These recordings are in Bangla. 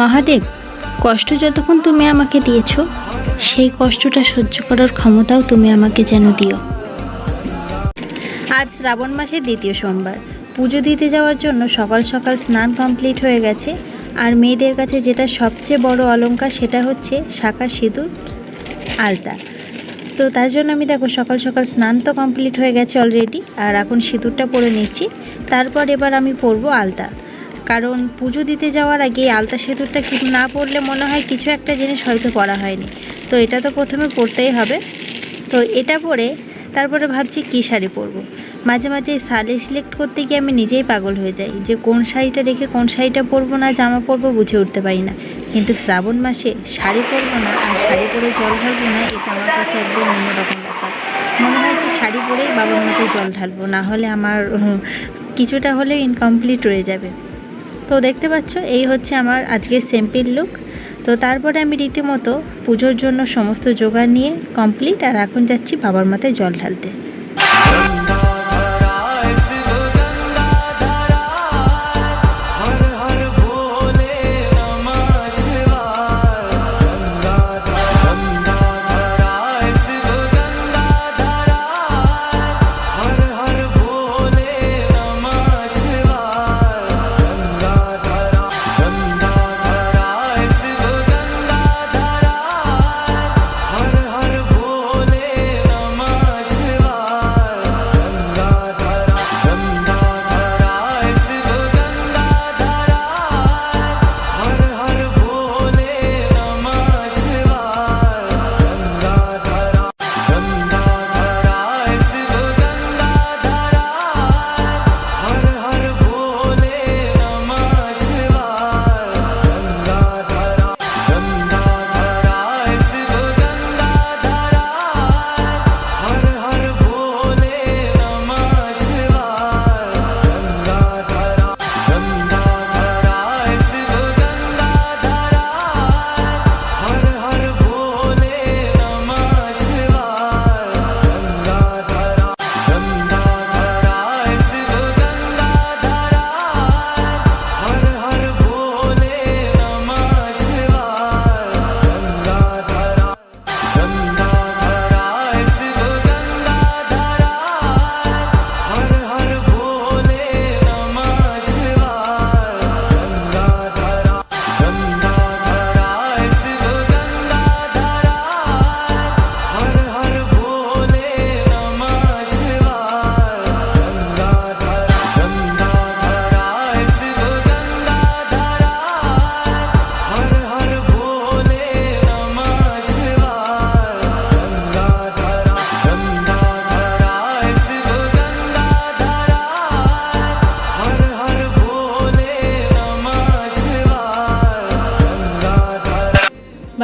মহাদেব, কষ্ট যতক্ষণ তুমি আমাকে দিয়েছ, সেই কষ্টটা সহ্য করার ক্ষমতাও তুমি আমাকে যেন দিও। আজ শ্রাবণ মাসের দ্বিতীয় সোমবার। পুজো দিতে যাওয়ার জন্য সকাল সকাল স্নান কমপ্লিট হয়ে গেছে। আর মেয়েদের কাছে যেটা সবচেয়ে বড় অলঙ্কার সেটা হচ্ছে শাঁখা সিঁদুর, আলতা। তো তার জন্য আমি দেখো সকাল সকাল স্নান তো কমপ্লিট হয়ে গেছে অলরেডি আর এখন সিঁদুরটা পরে নিচ্ছি। তারপর এবার আমি পরবো আলতা। কারণ পুজো দিতে যাওয়ার আগে আলতা সিঁদুরটা কি না পরলে মনে হয় কিছু একটা জিনিস হয়তো করা হয়নি। তো এটা তো প্রথমে পরতেই হবে। তো এটা পরে তারপরে ভাবছি কী শাড়ি পরবো। মাঝে মাঝে শাড়ি সিলেক্ট করতে গিয়ে আমি নিজেই পাগল হয়ে যাই যে কোন শাড়িটা রেখে কোন শাড়িটা পরবো না, জামা পরবো বুঝে উঠতে পারি না। কিন্তু শ্রাবণ মাসে শাড়ি পরবো না আর শাড়ি পরে জল ঢালবো না, এটা আমার কাছে একদম অন্যরকম ব্যাপার। মনে হয় যে শাড়ি পরেই বাবার মাথায় জল ঢালবো, না হলে আমার কিছুটা হলেও ইনকমপ্লিট রয়ে যাবে। তো দেখতে পাচ্ছ, এই হচ্ছে আমার আজকের সিম্পল লুক তো তারপরে আমি রীতিমতো পুজোর জন্য সমস্ত জোগাড় নিয়ে কমপ্লিট আর এখন যাচ্ছি বাবার মাথায় জল ঢালতে।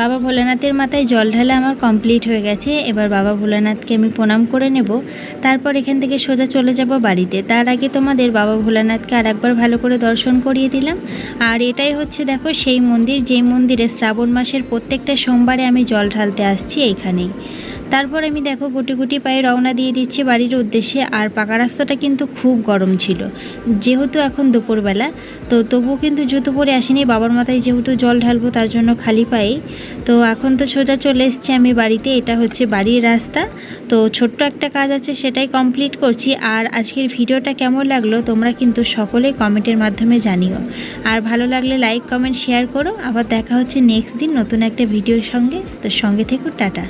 বাবা ভোলানাথের মাথায় জল ঢালা আমার কমপ্লিট হয়ে গেছে। এবার বাবা ভোলানাথকে আমি প্রণাম করে নেব। তারপর এখান থেকে সোজা চলে যাব বাড়িতে। তার আগে তোমাদের বাবা ভোলানাথকে আর একবার ভালো করে দর্শন করিয়ে দিলাম। আর এটাই হচ্ছে দেখো সেই মন্দির যেই মন্দিরে শ্রাবণ মাসের প্রত্যেকটা সোমবারে আমি জল ঢালতে আসছি এইখানেই। তারপর আমি দেখো গুটি গুটি পায়ে রওনা দিয়ে দিচ্ছি বাড়ির উদ্দেশ্যে। আর পাকা রাস্তাটা কিন্তু খুব গরম ছিল। যেহেতু এখন দুপুরবেলা, তো তবুও কিন্তু জুতো পরে আসিনি। বাবার মাথায় যেহেতু জল ঢালবো, তার জন্য খালি পায়ে। তো এখন তো সোজা চলে এসেছি আমি বাড়িতে। এটা হচ্ছে বাড়ির রাস্তা। তো ছোট্ট একটা কাজ আছে, সেটাই কমপ্লিট করছি। আর আজকের ভিডিওটা কেমন লাগল, তোমরা কিন্তু সকলেই কমেন্টের মাধ্যমে জানিও। আর ভালো লাগলে লাইক কমেন্ট শেয়ার করো। আবার দেখা হচ্ছে নেক্সট দিন নতুন একটা ভিডিওর সঙ্গে। তো সঙ্গে থেকো, টাটা।